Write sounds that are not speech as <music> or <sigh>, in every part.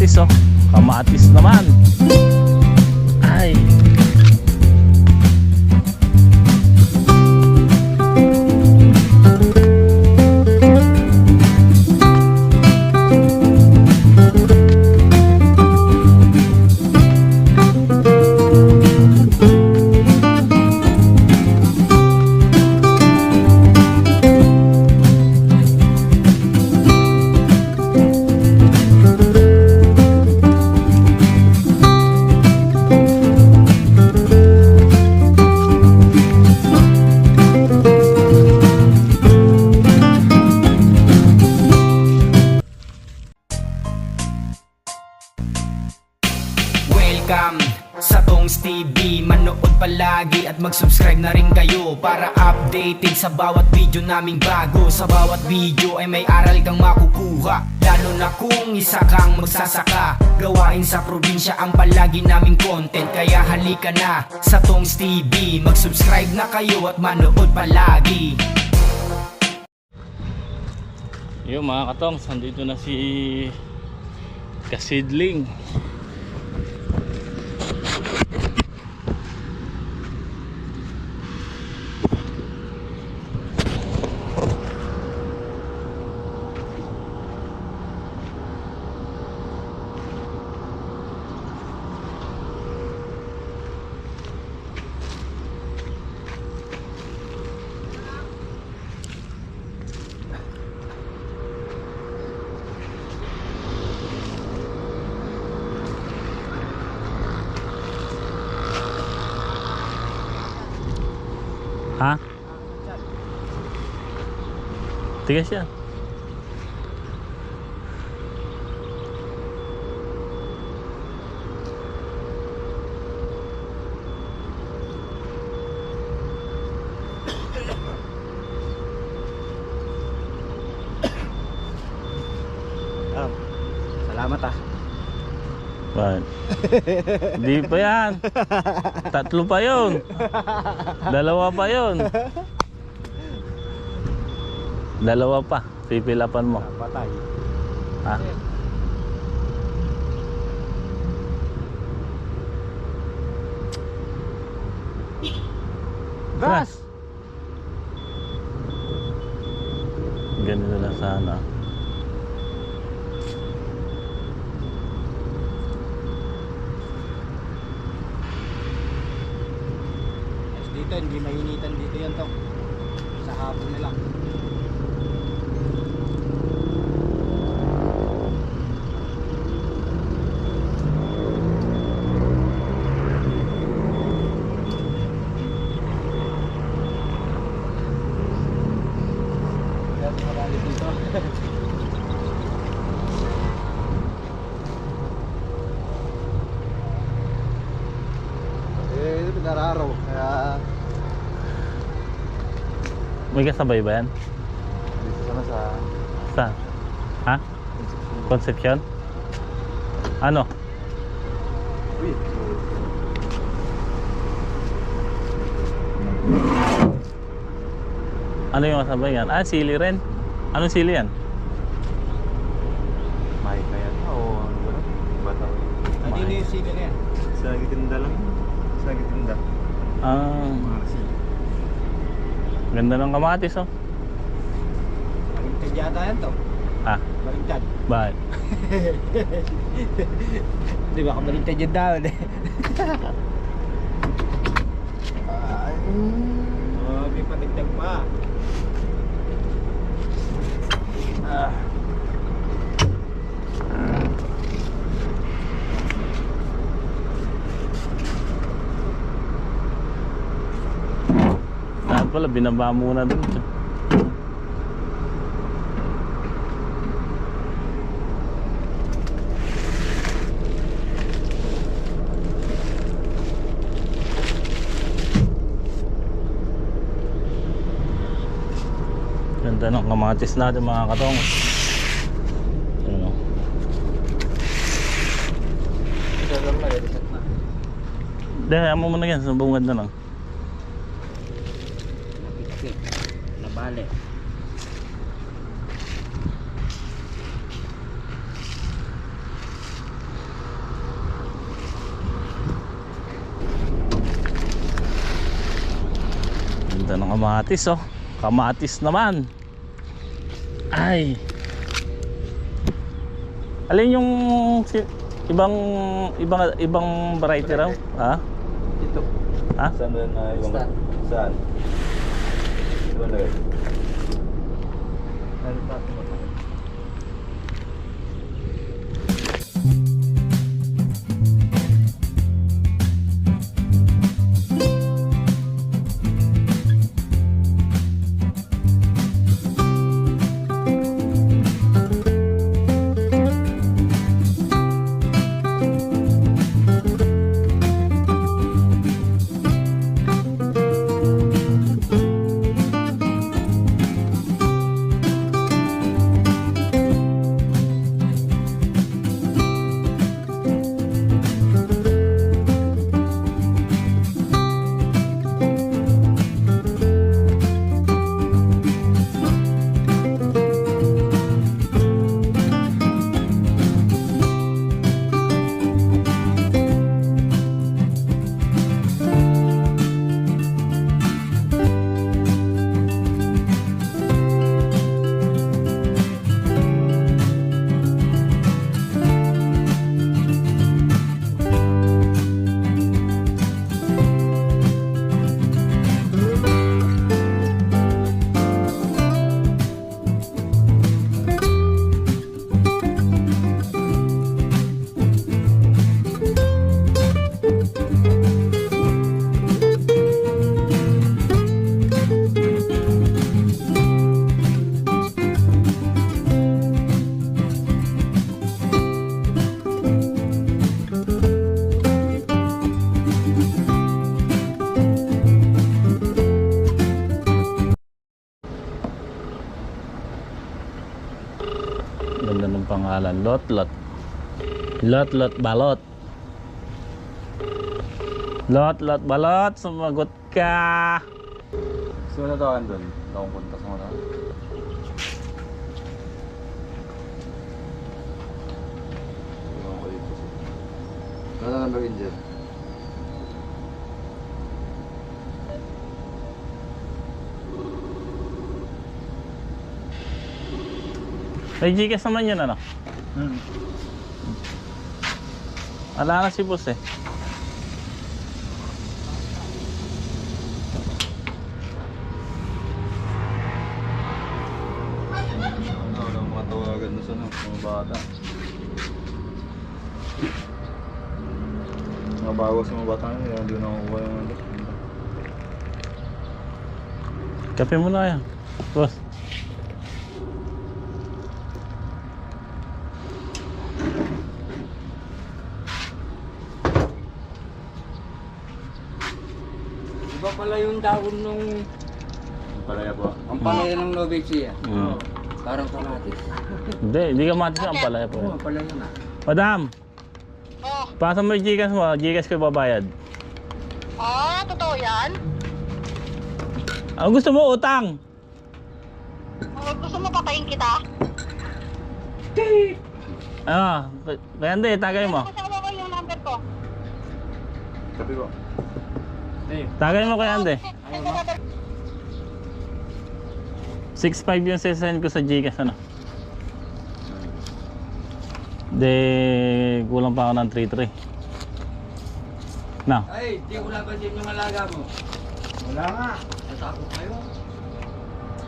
kamatis oh. Kamatis naman. Ay. Updated sa bawat video naming bago. Sa bawat video ay may aral kang makukuha. Lalo na kung isa kang magsasaka. Gawain sa probinsya ang palagi naming content. Kaya halika na sa Tongs TV Mag-subscribe na kayo at manood palagi. Yung mga katongs, nandito na si Kasidling. Ha? Tigas yan. Um, salamat ah. Bakit? Di pa yan. Tatlo pa yun. Dalawa pa yun. Dalawa pa. Pipilapan mo. Patay. Ha? Gas! Ganito lang sana. Yes, dito, hindi mainitan dito yan to. Sa hapon na lang. Kaya marami dito. eh, ito pinararaw. Kaya May kasabay ba yan? dito sana sa Sa? Ha? Concepcion? Ano? Uy. Ano yung kasabay yan? Ah, sili rin. Anong sili yan? May kaya o ano ba? Bataw. Ano yun yung siga na yan? Sa gitinda lang. Sa gitinda. Ah, Mga sila. Ganda ng kamatis oh. Balintad yata yan to. Ha? Balintad. Bakit? <laughs> Di ba kabalintad yung daon eh. <laughs> Oh, may patigtag pa. Ah. Pala, binaba muna dun. Ganda ng kamatis natin mga katong. Ano? Dahil mo muna yan, sa bungad na lang. Kamatis oh. Kamatis naman. Ay. Alin yung si- ibang ibang ibang variety raw? Ha? Ito. Ha? Saan na ibang... Saan? Saan? Ito pangalan. Lot Lot. Lot Lot Balot. Lot Lot Balot, sumagot ka. Mo na tawagan doon? Akong punta sa mga. Ano na gawin dyan? May Gcash naman yun ano? Hmm. Wala na si boss eh. Walang mga tawagan na sa ano, mga bata. Mga bago sa mga bata nila, hindi ko nakukuha yung ano. Kape mo na yan. Boss. Dahon nung Ang palaya po. ang palaya ng Novecia. Mm. Parang kamatis. Hindi, hindi ka matis ang palaya po. Oo, palaya na. Madam! Pasa mo yung Gcash mo, Gcash ko babayad. Ah, totoo yan? Ang gusto mo, utang! Kung gusto mo patayin kita? Ah, kaya hindi, tagay mo. Kasama ko yung number ko. Sabi ko. Tagay mo kaya hindi. 6.5 yung sesend ko sa Gcash ano. De, kulang pa ako ng 3.3. Na, Ay, di ko laban din yung alaga mo. Wala nga. Natakot kayo.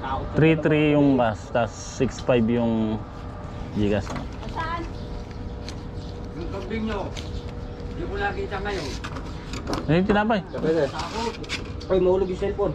Takot ka 3.3 yung cash, tapos 6.5 yung Gcash ano. Saan? Yung kambing nyo. Di ko nakita ngayon. Eh, tinapay. Takot. Ay, mahulog yung cellphone.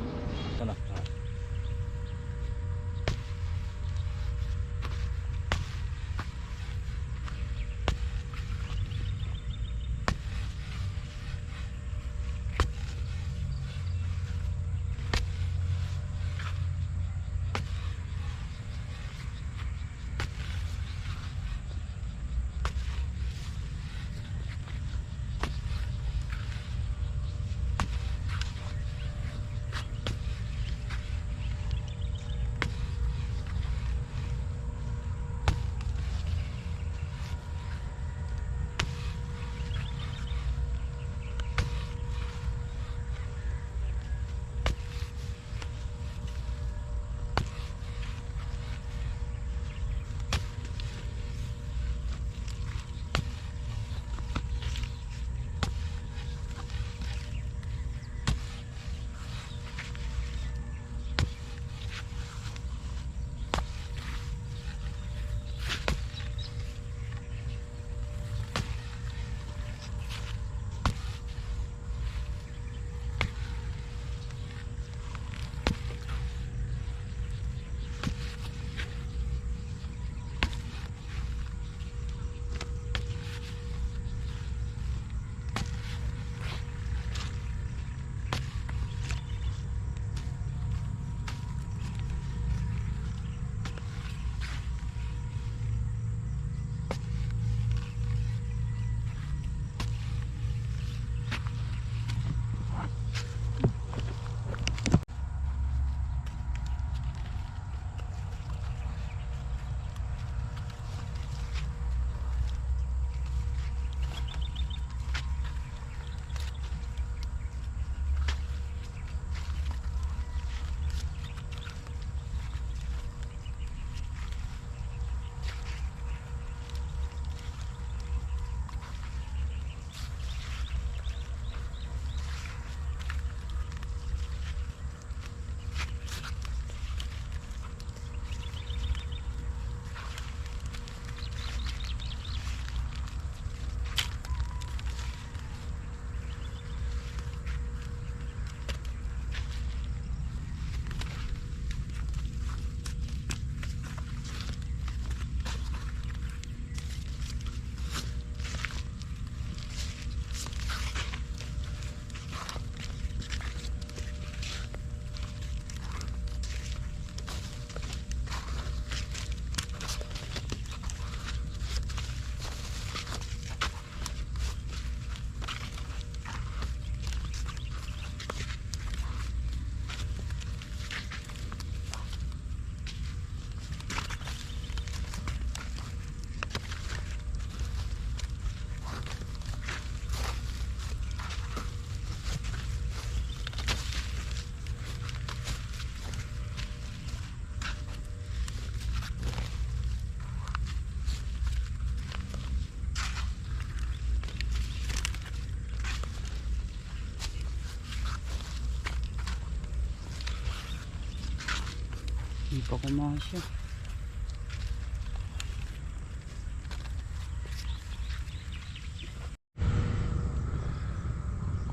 Pa kumasya.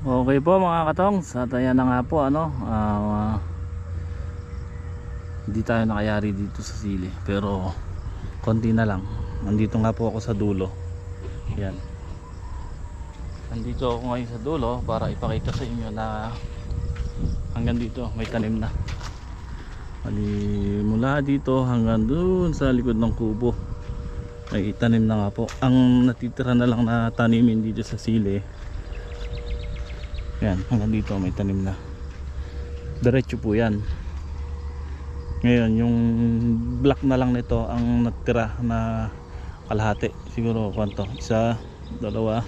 Okay po mga katong, sa tayo na nga po ano, ah, hindi tayo nakayari dito sa sili pero konti na lang. Nandito nga po ako sa dulo. Yan. Nandito ako ngayon sa dulo para ipakita sa inyo na hanggang dito may tanim na. Bali, mula dito hanggang dun sa likod ng kubo ay tanim na nga po. Ang natitira na lang na tanimin dito sa sili yan, hanggang dito may tanim na. Diretso po yan. Ngayon, yung black na lang nito ang natira na kalahati. Siguro kwanto? Isa, dalawa,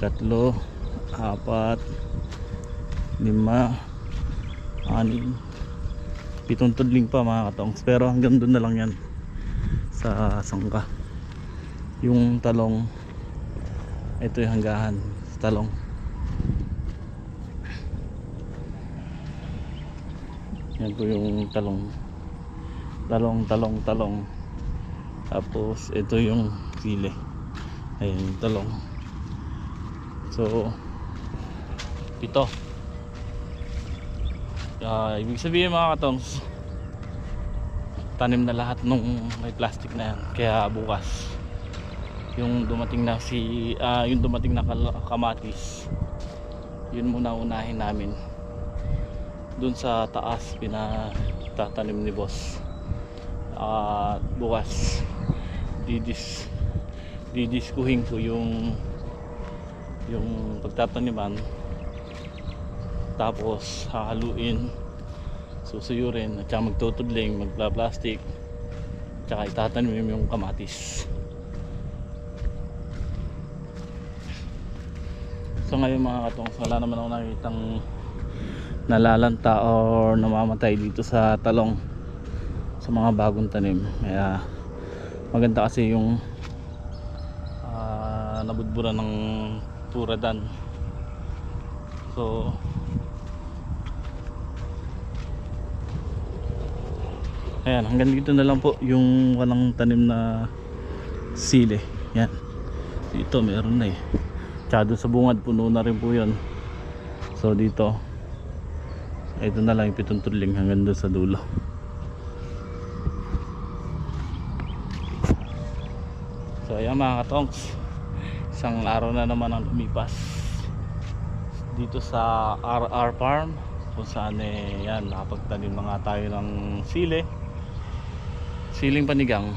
tatlo, apat, lima, anim, pitong tudling pa mga katongs. Pero hanggang doon na lang yan sa sangka. Yung talong, ito yung hanggahan sa talong. Yan po yung talong. Talong, talong, talong. Tapos ito yung sili. Ayun yung talong. So ito. Ah, ibig sabihin mga katongs tanim na lahat nung may plastic na yan. Kaya bukas yung dumating na si ah, yung dumating na kamatis yun muna unahin namin. Dun sa taas pinatatanim ni boss. At bukas didis didiskuhin ko yung yung pagtataniman tapos hahaluin. Susuyurin at saka magtutudling magpla-plastic at saka itatanim yung kamatis. So ngayon mga katongs wala naman ako nakikitang nalalanta or namamatay dito sa talong sa mga bagong tanim. Kaya maganda kasi yung ah, nabudbura ng turadan so ayan hanggang dito na lang po yung walang tanim na sili. Yan dito meron na eh. Tsaka sa bungad puno na rin po yun. So dito ito na lang yung pitong tudling hanggang doon sa dulo. So ayan mga katongs. Isang araw na naman ang lumipas. Dito sa RR Farm kung saan eh yan nakapagtanim na nga tayo ng sili siling panigang